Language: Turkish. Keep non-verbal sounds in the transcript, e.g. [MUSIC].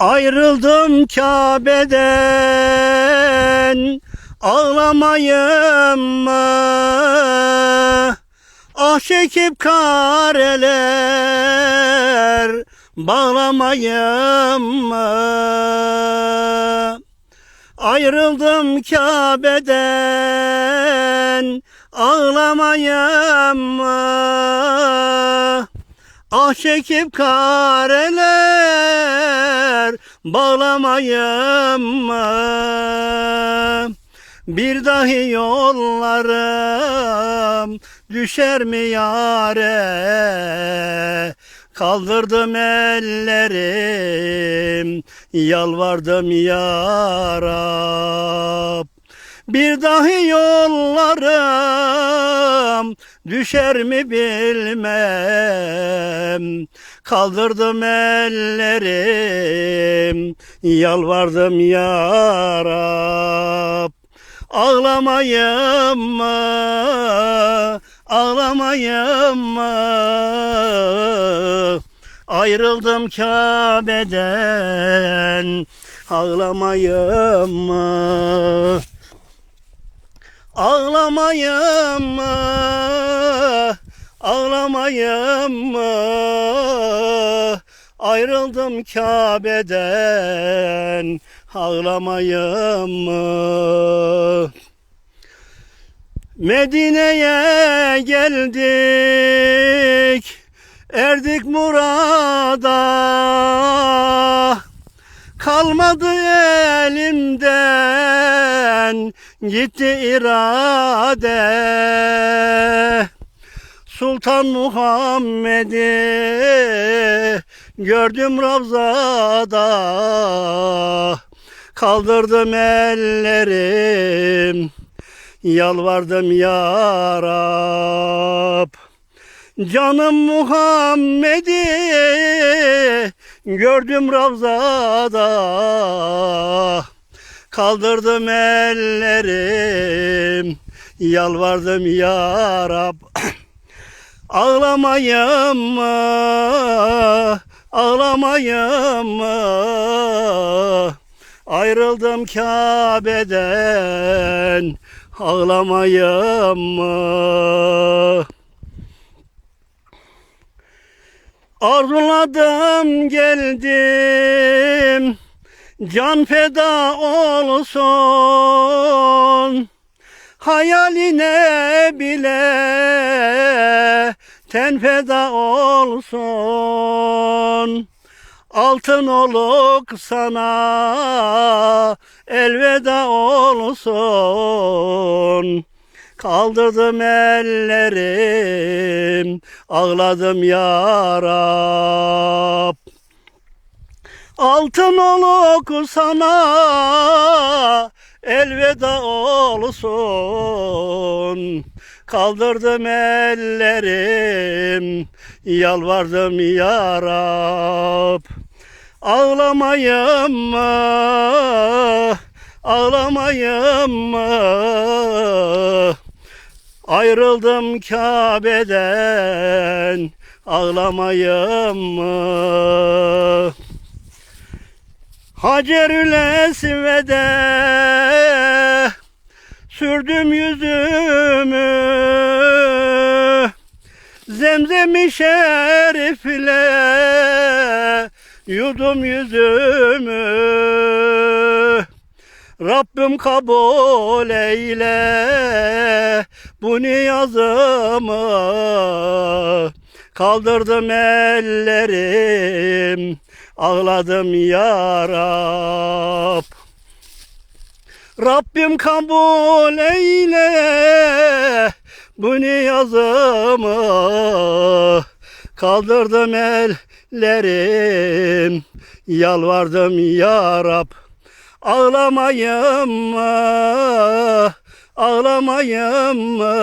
Ayrıldım Kabe'den ağlamayım mı? Ah çekip kareler bağlamayım mı? Ayrıldım Kabe'den ağlamayım mı? Ah çekip kareler bağlamayım mı? Bir dahi yollarım düşer mi yare? Kaldırdım ellerim, yalvardım ya Rab. Bir dahi yollarım düşer mi bilmem. Kaldırdım ellerim, yalvardım ya Rab. Ağlamayım mı? Ağlamayım mı? Ayrıldım Kabe'den Ağlamayım mı? Ağlamayım mı? Ağlamayım mı? Ayrıldım Kabe'den Ağlamayım mı? Medine'ye geldik Erdik murada Kalmadı elimden Gitti irade. Sultan Muhammed'i Gördüm Ravza'da. Kaldırdım ellerim Yalvardım ya Rab. Canım Muhammed'i gördüm Ravza'da Kaldırdım ellerim yalvardım ya Rab [CLEARS THROAT] Ağlamayım mı? Ağlamayım mı? Ayrıldım Kabe'den Ağlamayım mı? Arzuladım geldim Can feda olsun Hayaline bile. Ten feda olsun Altın oluk sana. Elveda olsun. Kaldırdım ellerim, ağladım ya Rab. Altın oluk sana elveda olsun. Kaldırdım ellerim, yalvardım ya Rab. Ağlamayım mı? Ağlamayım mı? Ayrıldım Kabe'den ağlamayım mı? Hacerül Esved'e sürdüm yüzümü. Zemzem-i şerifle yudum yüzümü. Rabbim kabul eyle bu niyazımı. Kaldırdım ellerim ağladım ya Rab Rabbim kabul eyle bu niyazımı Kaldırdım ellerim yalvardım ya Rab Ağlamayım mı? Ağlamayım mı?